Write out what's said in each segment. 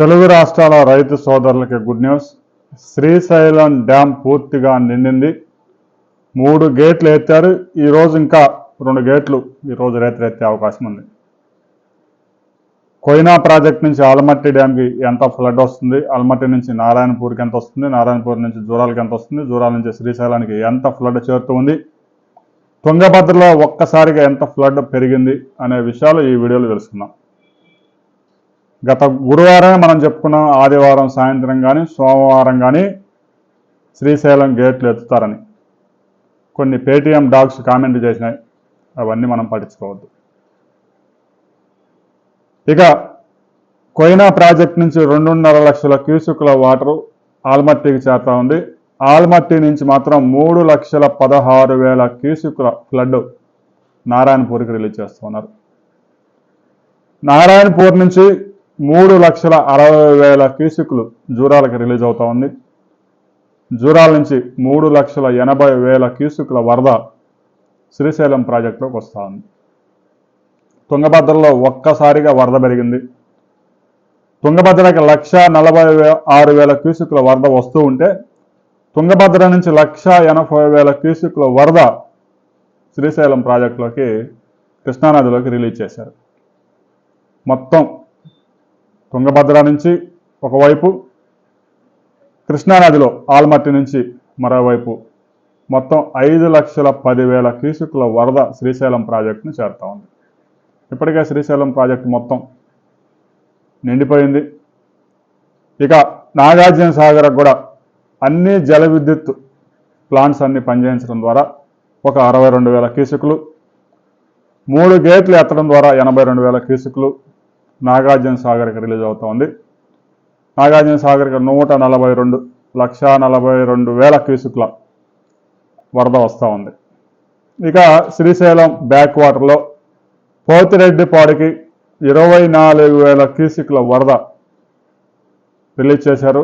తెలుగు రాష్ట్రాల రైతు సోదరులకి గుడ్ న్యూస్. శ్రీశైలం డ్యామ్ పూర్తిగా నిండింది. మూడు గేట్లు ఎత్తారు. ఈరోజు ఇంకా రెండు గేట్లు ఈరోజు రైతులు ఎత్తే అవకాశం ఉంది. కొయినా ప్రాజెక్ట్ నుంచి ఆలమట్టి డ్యామ్కి ఎంత ఫ్లడ్ వస్తుంది? ఆలమట్టి నుంచి నారాయణపూర్కి ఎంత వస్తుంది? నారాయణపూర్ నుంచి జూరాలకి ఎంత వస్తుంది? జూరాల నుంచి శ్రీశైలానికి ఎంత ఫ్లడ్ చేరుతూ ఉంది? తుంగభద్రలో ఒక్కసారిగా ఎంత ఫ్లడ్ పెరిగింది? అనే విషయాలు ఈ వీడియోలో తెలుసుకుందాం. గత గురువారమే మనం చెప్పుకున్నాం ఆదివారం సాయంత్రం కానీ సోమవారం కానీ శ్రీశైలం గేట్లు ఎత్తుతారని. కొన్ని పేటీఎం డాగ్స్ కామెంట్ చేసినాయి. అవన్నీ మనం పట్టించుకోవద్దు. ఇక కొయినా ప్రాజెక్ట్ నుంచి రెండున్నర లక్షల క్యూసెక్ల వాటరు ఆల్మట్టికి చేరుతా ఉంది. ఆల్మట్టి నుంచి మాత్రం మూడు లక్షల పదహారు వేల క్యూసెక్ల ఫ్లడ్ నారాయణపూర్కి రిలీజ్ చేస్తున్నారు. నారాయణపూర్ నుంచి మూడు లక్షల అరవై వేల క్యూసెక్లు జూరాలకు రిలీజ్ అవుతా ఉంది. జూరాల నుంచి మూడు లక్షల ఎనభై వేల క్యూసెక్ల వరద శ్రీశైలం ప్రాజెక్టులోకి వస్తూ ఉంది. తుంగభద్రలో ఒక్కసారిగా వరద పెరిగింది. తుంగభద్రకి లక్ష నలభై ఆరు వేల క్యూసెక్ల వరద వస్తూ ఉంటే తుంగభద్ర నుంచి లక్ష ఎనభై వేల క్యూసెక్ల వరద శ్రీశైలం ప్రాజెక్టులోకి కృష్ణానదిలోకి రిలీజ్ చేశారు. మొత్తం తుంగభద్ర నుంచి ఒకవైపు కృష్ణానదిలో ఆల్మట్టి నుంచి మరోవైపు. మొత్తం ఐదు లక్షల పదివేల క్యూసెక్ల వరద శ్రీశైలం ప్రాజెక్టును చేరుతా ఉంది. ఇప్పటికే శ్రీశైలం ప్రాజెక్టు మొత్తం నిండిపోయింది. ఇక నాగార్జున సాగర్ కూడా అన్ని జల విద్యుత్ ప్లాంట్స్ అన్ని పనిచేయించడం ద్వారా ఒక అరవై రెండు వేల క్యూసెక్లు మూడు గేట్లు ఎత్తడం ద్వారా ఎనభై రెండు వేల క్యూసెక్లు నాగార్జున సాగర్కి రిలీజ్ అవుతోంది నాగార్జున సాగర్కి నూట నలభై రెండు లక్ష నలభై రెండు వేల క్యూసెక్ల వరద వస్తూ ఉంది. ఇక శ్రీశైలం బ్యాక్ వాటర్లో పోతిరెడ్డిపాడికి ఇరవై నాలుగు వేల క్యూసిక్ల వరద రిలీజ్ చేశారు.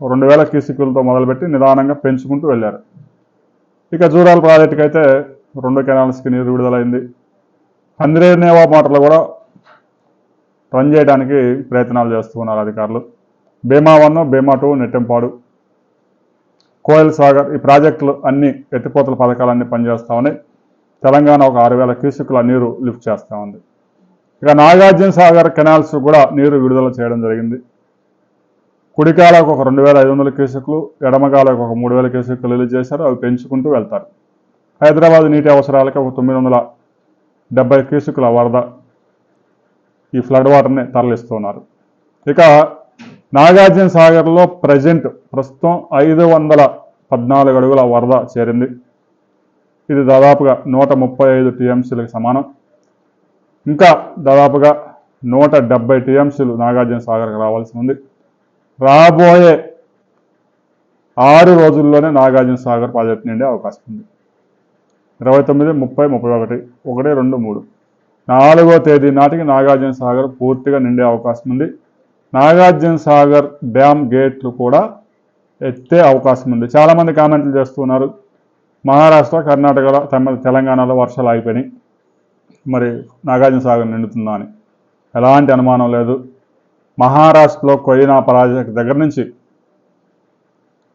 రెండు వేల క్యూసిక్లతో మొదలుపెట్టి నిదానంగా పెంచుకుంటూ వెళ్ళారు. ఇక జూరాల ప్రాజెక్టుకి అయితే రెండు కెనాల్స్కి నీరు విడుదలైంది. హంద్రేనేవా మోటార్లు కూడా రన్ చేయడానికి ప్రయత్నాలు చేస్తున్నారు అధికారులు. భీమా వన్ భీమా టూ నెట్టెంపాడు కోయల్ సాగర్ ఈ ప్రాజెక్టులు అన్ని ఎత్తిపోతల పథకాలన్నీ పనిచేస్తూ ఉన్నాయి. తెలంగాణ ఒక ఆరు వేల క్యూసెక్ల నీరు లిఫ్ట్ చేస్తూ ఉంది. ఇక నాగార్జున సాగర్ కెనాల్స్ కూడా నీరు విడుదల చేయడం జరిగింది. కుడికాలకు ఒక రెండు వేల ఐదు వందల క్యూసెక్లు ఎడమకాలకు ఒక మూడు వేల క్యూసెక్లు రిలీజ్ చేశారు. అవి పెంచుకుంటూ వెళ్తారు. హైదరాబాద్ నీటి అవసరాలకి ఒక తొమ్మిది వందల డెబ్బై క్యూసెక్ల వరద ఈ ఫ్లడ్ వాటర్ని తరలిస్తున్నారు. ఇక నాగార్జున సాగర్లో ప్రజెంట్ ప్రస్తుతం ఐదు వందల పద్నాలుగు అడుగుల వరద చేరింది. ఇది దాదాపుగా నూట ముప్పై ఐదు టీఎంసీలకు సమానం. ఇంకా దాదాపుగా నూట డెబ్బై టీఎంసీలు నాగార్జున సాగర్కి రావాల్సి ఉంది. రాబోయే ఆరు రోజుల్లోనే నాగార్జున సాగర్ ప్రాజెక్ట్ నిండే అవకాశం ఉంది. ఇరవై తొమ్మిది ముప్పై ముప్పై ఒకటి ఒకటి రెండు మూడు. నాలుగో తేదీ నాటికి నాగార్జున సాగర్ పూర్తిగా నిండే అవకాశం ఉంది. నాగార్జున సాగర్ డ్యామ్ గేట్లు కూడా ఎత్తే అవకాశం ఉంది. చాలామంది కామెంట్లు చేస్తున్నారు మహారాష్ట్ర కర్ణాటకలో తెలంగాణలో వర్షాలు ఆగిపోయినాయి. మరి నాగార్జున సాగర్ నిండుతుందా అని. ఎలాంటి అనుమానం లేదు. మహారాష్ట్రలో కొయినా ప్రాజెక్ట్ దగ్గర నుంచి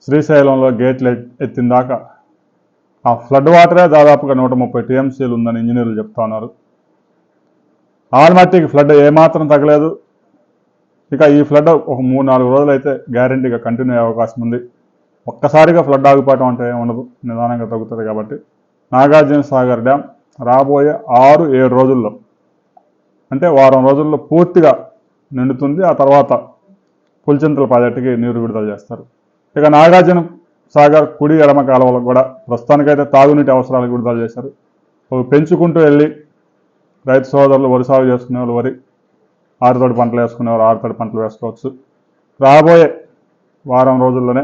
శ్రీశైలంలో గేట్లు ఎత్తిన దాకా ఆ ఫ్లడ్ వాటరే దాదాపుగా నూట ముప్పై టీఎంసీలు ఉందని ఇంజనీర్లు చెప్తా ఉన్నారు. ఆల్మట్టికి ఫ్లడ్ ఏమాత్రం తగ్గలేదు. ఇక ఈ ఫ్లడ్ ఒక మూడు నాలుగు రోజులు అయితే గ్యారంటీగా కంటిన్యూ అయ్యే అవకాశం ఉంది. ఒక్కసారిగా ఫ్లడ్ ఆగిపోవటం అంటే ఉండదు. నిదానంగా తగ్గుతుంది కాబట్టి. నాగార్జున సాగర్ డ్యామ్ రాబోయే ఆరు ఏడు రోజుల్లో అంటే వారం రోజుల్లో పూర్తిగా నిండుతుంది. ఆ తర్వాత పులిచింతల ప్రాజెక్టుకి నీరు విడుదల చేస్తారు. ఇక నాగార్జున సాగర్ కుడి ఎడమ కాలువలకు కూడా ప్రస్తుతానికైతే తాగునీటి అవసరాలకు విడుదల చేశారు. పెంచుకుంటూ వెళ్ళి రైతు సోదరులు వరి సాగు చేసుకునే వాళ్ళు వరి ఆరుతడి పంటలు వేసుకునేవారు ఆరుతడి పంటలు వేసుకోవచ్చు. రాబోయే వారం రోజుల్లోనే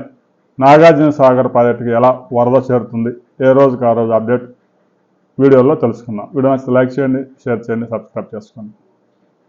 నాగార్జున సాగర్ ప్రాజెక్టుకి ఎలా వరద చేరుతుంది ఏ రోజుకి ఆ రోజు అప్డేట్ వీడియోలో తెలుసుకుందాం. వీడియో నచ్చితే లైక్ చేయండి షేర్ చేయండి సబ్స్క్రైబ్ చేసుకోండి.